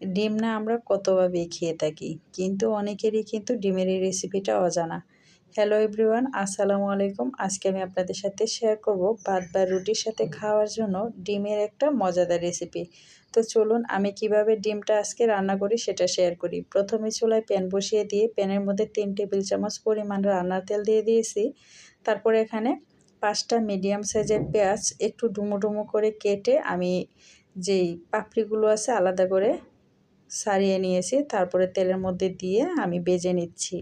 ডিম না আমরা কতভাবে খেয়ে থাকি। কিন্তু অনেকেরই কিন্তু ডিমের এই রেসিপিটা অজানা। হ্যালো এভরিওয়ান আসসালামু আলাইকুম। আজকে আমি আপনাদের সাথে শেয়ার করব ভাত বা রুটির সাথে খাওয়ার জন্য ডিমের একটা মজাদার রেসিপি তো চলুন আমি কীভাবে ডিমটা আজকে রান্না করি সেটা শেয়ার করি। প্রথমে চুলায় প্যান বসিয়ে দিয়ে প্যানের মধ্যে তিন টেবিল চামচ পরিমাণ রান্নার তেল দিয়ে দিয়েছি। তারপরে এখানে পাঁচটা মিডিয়াম সাইজের পেঁয়াজ একটু ডুমো ডুমো করে কেটে আমি যেই পাপড়িগুলো আছে আলাদা করে সারিয়ে নিয়েছি। তারপরে তেলের মধ্যে দিয়ে আমি বেজে নিচ্ছি।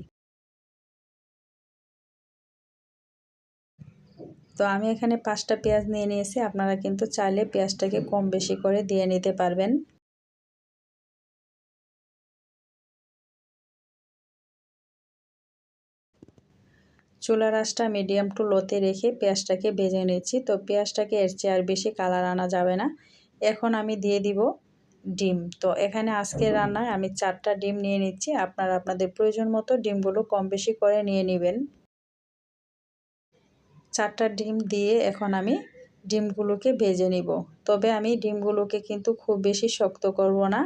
তো আমি এখানে পাঁচটা পেঁয়াজ নিয়ে নিয়েছি। আপনারা কিন্তু চাইলে পেঁয়াজটাকে কম বেশি করে দিয়ে নিতে পারবেন। চুলা আঁচটা মিডিয়াম টু লোতে রেখে পেঁয়াজটাকে ভেজে নিচ্ছি। তো পেঁয়াজটাকে এর চেয়ে আর বেশি কালার আনা যাবে না। এখন আমি দিয়ে দিব ডিম। তো এখানে আজকের রান্নায় আমি চারটা ডিম নিয়ে নিচ্ছি। আপনারা আপনাদের প্রয়োজন মতো ডিমগুলো কম বেশি করে নিয়ে নেবেন। চারটা ডিম দিয়ে এখন আমি ডিমগুলোকে ভেজে নিব। তবে আমি ডিমগুলোকে কিন্তু খুব বেশি শক্ত করব না।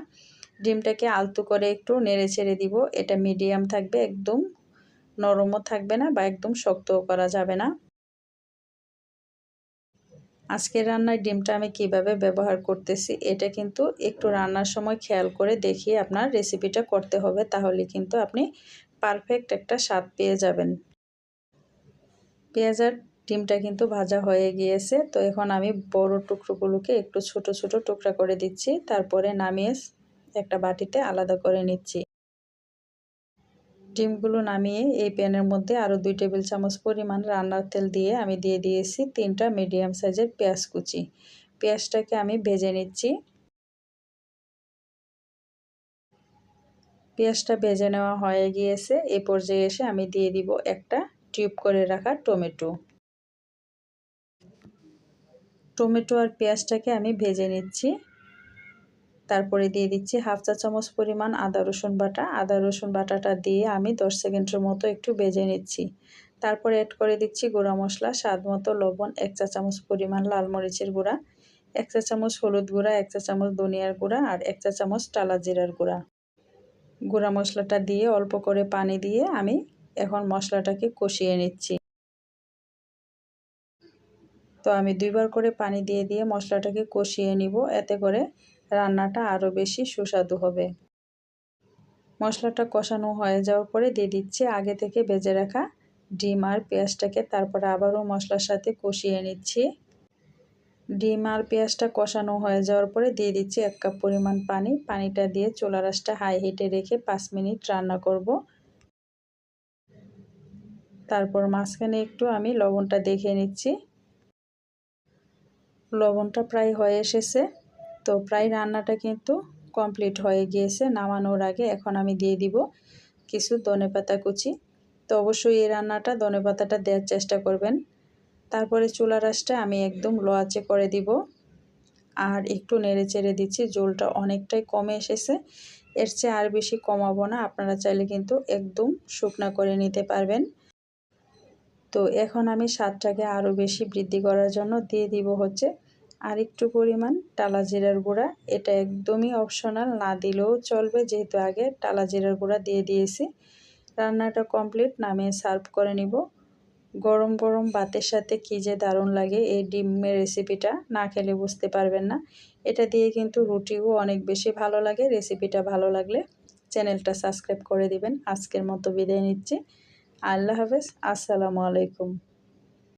ডিমটাকে আলতু করে একটু নেড়ে ছেড়ে দিব। এটা মিডিয়াম থাকবে, একদম নরমও থাকবে না বা একদম শক্তও করা যাবে না। আজকের রান্নায় ডিমটা আমি কীভাবে ব্যবহার করতেছি, এটা কিন্তু একটু রান্নার সময় খেয়াল করে দেখিয়ে আপনার রেসিপিটা করতে হবে, তাহলে কিন্তু আপনি পারফেক্ট একটা স্বাদ পেয়ে যাবেন। পেঁয়াজার ডিমটা কিন্তু ভাজা হয়ে গিয়েছে, তো এখন আমি বড় টুকরোগুলোকে একটু ছোট ছোট টুকরা করে দিচ্ছি, তারপরে নামিয়ে একটা বাটিতে আলাদা করে নিচ্ছি। ডিমগুলো নামিয়ে এই প্যানের মধ্যে আরও দুই টেবিল চামচ পরিমাণ রান্নার তেল দিয়ে আমি দিয়ে দিয়েছি তিনটা মিডিয়াম সাইজের পেঁয়াজ কুচি। পেঁয়াজটাকে আমি ভেজে নিচ্ছি। পেঁয়াজটা ভেজে নেওয়া হয়ে গিয়েছে। এ পর্যায়ে এসে আমি দিয়ে দিব একটা টিউব করে রাখা টমেটো। টমেটো আর পেঁয়াজটাকে আমি ভেজে নিচ্ছি। তারপরে দিয়ে দিচ্ছি হাফ চা চামচ পরিমাণ আদা রসুন বাটা। আদা রসুন বাটাটা দিয়ে আমি দশ সেকেন্ডের মতো একটু বেজে নিচ্ছি। তারপরে অ্যাড করে দিচ্ছি গুঁড়া মশলা, স্বাদ মতো লবণ, এক চা চামচ পরিমাণ লাল মরিচের গুঁড়া, এক চা চামচ হলুদ গুঁড়া, এক চা চামচ ধনিয়ার গুঁড়া আর এক চা চামচ টালা জিরার গুঁড়া। গুঁড়া মশলাটা দিয়ে অল্প করে পানি দিয়ে আমি এখন মশলাটাকে কষিয়ে নিচ্ছি। তো আমি দুইবার করে পানি দিয়ে দিয়ে মশলাটাকে কষিয়ে নিব। এতে করে রান্নাটা আরও বেশি সুস্বাদু হবে। মশলাটা কষানো হয়ে যাওয়ার পরে দিয়ে দিচ্ছি আগে থেকে বেজে রাখা ডিম আর পেঁয়াজটাকে, তারপরে আবারও মশলার সাথে কষিয়ে নিচ্ছি। ডিম আর পেঁয়াজটা কষানো হয়ে যাওয়ার পরে দিয়ে দিচ্ছি এক কাপ পরিমাণ পানি। পানিটা দিয়ে চোলা রাসটা হাই হিটে রেখে পাঁচ মিনিট রান্না করব। তারপর মাঝখানে একটু আমি লবণটা দেখে নিচ্ছি। লবণটা প্রায় হয়ে এসেছে। তো প্রায় রান্নাটা কিন্তু কমপ্লিট হয়ে গিয়েছে। নামানোর আগে এখন আমি দিয়ে দিব কিছু ধনে পাতা কুচি। তো অবশ্যই এই রান্নাটা ধনে পাতাটা দেওয়ার চেষ্টা করবেন। তারপরে চুলা রাসটা আমি একদম লোয়াচে করে দিব। আর একটু নেড়ে চেড়ে দিচ্ছি জলটা অনেকটাই কমে এসেছে। এর চেয়ে আর বেশি কমাবো না, আপনারা চাইলে কিন্তু একদম শুকনা করে নিতে পারবেন। তো এখন আমি স্বাদটাকে আরও বেশি বৃদ্ধি করার জন্য দিয়ে দিব হচ্ছে আর একটু পরিমাণ টালা জিরার গুঁড়া। এটা একদমই অপশনাল না দিলেও চলবে, যেহেতু আগে টালা জিরার গুঁড়া দিয়ে দিয়েছি। রান্নাটা কমপ্লিট নামিয়ে সার্ভ করে নিব। গরম গরম ভাতের সাথে কী যে দারুণ লাগে এই ডিমের রেসিপিটা না খেলে বুঝতে পারবেন না। এটা দিয়ে কিন্তু রুটিও অনেক বেশি ভালো লাগে রেসিপিটা ভালো লাগলে চ্যানেলটা সাবস্ক্রাইব করে দিবেন। আজকের মতো বিদায় নিচ্ছি। আল্লাহ হাফেজ, আসসালামু আলাইকুম।